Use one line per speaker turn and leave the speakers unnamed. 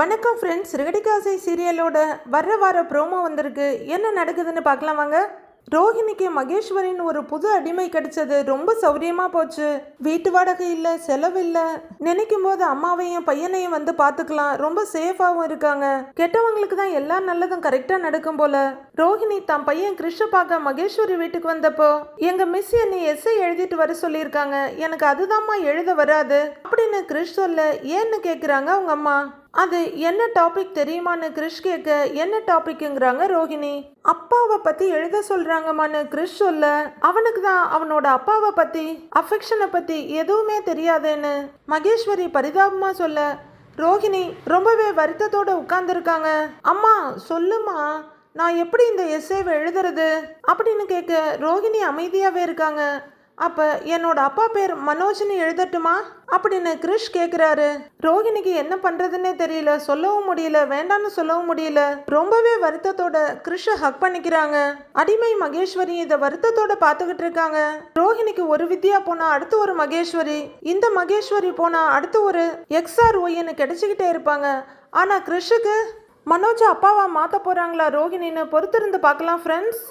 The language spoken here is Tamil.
வணக்கம் ஃப்ரெண்ட்ஸ் ரிகடிகாசை சீரியலோட வர்ற வார ப்ரோமோ வந்திருக்கு. என்ன நடக்குதுன்னு பார்க்கலாம் வாங்க. ரோஹிணிக்கு மகேஸ்வரின் ஒரு புது அடிமை கிடைச்சது ரொம்ப சௌரியமா போச்சு. வீட்டு வாடகை இல்லை செலவில்லை நினைக்கும் போது அம்மாவையும் பையனையும் வந்து பார்த்துக்கலாம். ரொம்ப சேஃபாகவும் இருக்காங்க. கெட்டவங்களுக்கு தான் எல்லா நல்லதும் கரெக்டாக நடக்கும் போல. ரோஹிணி தான் பையன் கிருஷ பார்க்க மகேஸ்வரி வீட்டுக்கு வந்தப்போ எங்க மிஸ் என்னை எஸ்ஐ எழுதிட்டு வர சொல்லியிருக்காங்க. எனக்கு அதுதாம்மா எழுத வராது. அப்படின்னு கிருஷ் சொல்ல ஏன்னு கேட்குறாங்க அவங்க அம்மா? அது என்ன டாபிக் தெரியுமான்னு கிறிஷ் கேட்க என்ன டாபிக்ங்கிறாங்க ரோஹிணி. அப்பாவை பற்றி எழுத சொல்கிறாங்கம்மான்னு கிறிஷ் சொல்ல அவனுக்கு தான் அவனோட அப்பாவை பற்றி அஃபெக்ஷனை பற்றி எதுவுமே தெரியாதேன்னு மகேஸ்வரி பரிதாபமாக சொல்ல ரோஹிணி ரொம்பவே வருத்தத்தோடு உட்கார்ந்துருக்காங்க. அம்மா சொல்லுமா நான் எப்படி இந்த எஸ்ஏவை எழுதுறது? அப்படின்னு கேட்க ரோஹிணி அமைதியாகவே இருக்காங்க. அப்போ என்னோட அப்பா பேர் மனோஜ்னு எழுதட்டுமா? அப்படின்னு கிரிஷ் கேட்குறாரு ரோஹிணிக்கு என்ன பண்ணுறதுன்னே தெரியல. சொல்லவும் முடியல. வேண்டாம்னு சொல்லவும் முடியல. ரொம்பவே வருத்தத்தோட கிரிஷை ஹக் பண்ணிக்கிறாங்க. அடிமை மகேஸ்வரி இதை வருத்தத்தோட பார்த்துக்கிட்டு இருக்காங்க. ரோஹிணிக்கு ஒரு வித்யா போனா அடுத்து ஒரு மகேஸ்வரி. இந்த மகேஸ்வரி போனா அடுத்து ஒரு எக்ஸ்ஆர் ஒய்ன்னு கிடைச்சிக்கிட்டே இருப்பாங்க. ஆனால் கிரிஷுக்கு மனோஜ் அப்பாவா மாற்ற போகிறாங்களா ரோஹிணின்னு பொறுத்திருந்து பார்க்கலாம் ஃப்ரெண்ட்ஸ்